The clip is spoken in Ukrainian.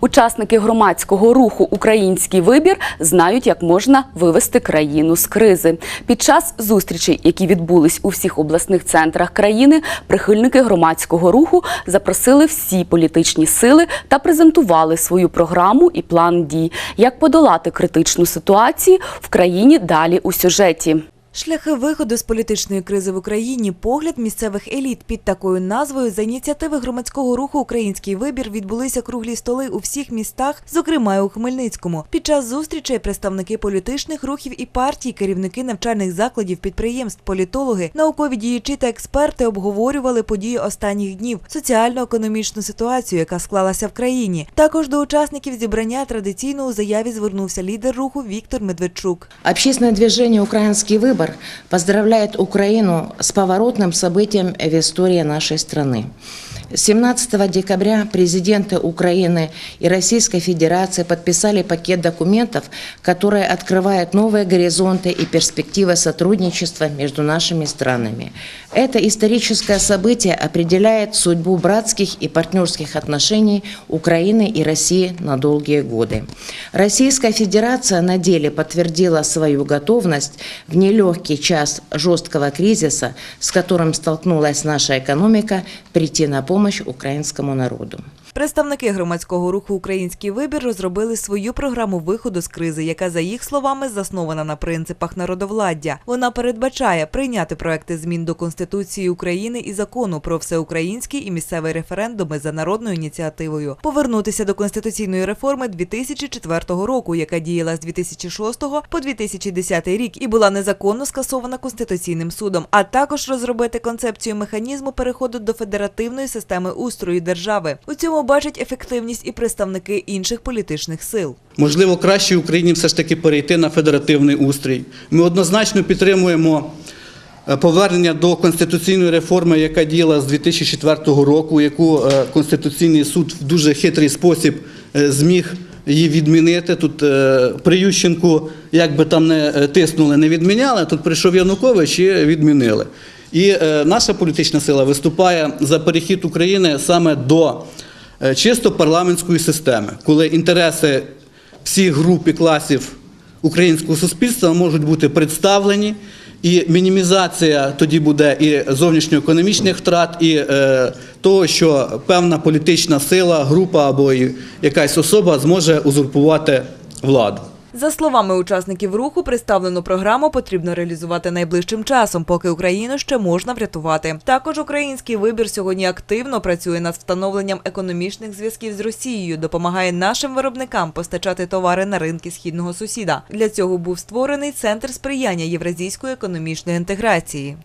Учасники громадського руху Український вибір знають, як можна вивести країну з кризи. Під час зустрічей, які відбулись у всіх обласних центрах країни, прихильники громадського руху запросили всі політичні сили та презентували свою програму і план дій, як подолати критичну ситуацію в країні далі у сюжеті. Шляхи виходу з політичної кризи в Україні, погляд місцевих еліт під такою назвою за ініціативи громадського руху Український вибір відбулися круглі столи у всіх містах, зокрема у Хмельницькому. Під час зустрічей представники політичних рухів і партій, керівники навчальних закладів, підприємств, політологи, наукові діячі та експерти обговорювали події останніх днів, соціально-економічну ситуацію, яка склалася в країні. Також до учасників зібрання традиційно у заяві звернувся лідер руху Віктор Медведчук. Общественное движение «Украинский выбор» поздравляет Украину с поворотным событием в истории нашей страны. 17 декабря президенты Украины и Российской Федерации подписали пакет документов, которые открывают новые горизонты и перспективы сотрудничества между нашими странами. Это историческое событие определяет судьбу братских и партнерских отношений Украины и России на долгие годы. Российская Федерация на деле подтвердила свою готовность в нелегкий час жесткого кризиса, с которым столкнулась наша экономика, прийти на помощь украинскому народу. Представники громадського руху Український вибір розробили свою програму виходу з кризи, яка, за їх словами, заснована на принципах народовладдя. Вона передбачає прийняти проекти змін до Конституції України і закону про всеукраїнський і місцевий референдуми за народною ініціативою, повернутися до конституційної реформи 2004 року, яка діяла з 2006 по 2010 рік і була незаконно скасована конституційним судом, а також розробити концепцію механізму переходу до федеративної системи устрою держави. У цьому бачать ефективність і представники інших політичних сил. Можливо, краще Україні все ж таки перейти на федеративний устрій. Ми однозначно підтримуємо е, повернення до конституційної реформи, яка діяла з 2004 року, яку е, Конституційний суд в дуже хитрий спосіб е, зміг її відмінити. Тут при Ющенку, як би там не тиснули, не відміняли, тут прийшов Янукович і відмінили. І наша політична сила виступає за перехід України саме до чисто парламентської системи, коли інтереси всіх груп і класів українського суспільства можуть бути представлені, і мінімізація тоді буде і зовнішньоекономічних втрат, і е, того, що певна політична сила, група або якась особа зможе узурпувати владу. За словами учасників руху, представлену програму потрібно реалізувати найближчим часом, поки Україну ще можна врятувати. Також український вибір сьогодні активно працює над встановленням економічних зв'язків з Росією, допомагає нашим виробникам постачати товари на ринки східного сусіда. Для цього був створений центр сприяння євразійської економічної інтеграції.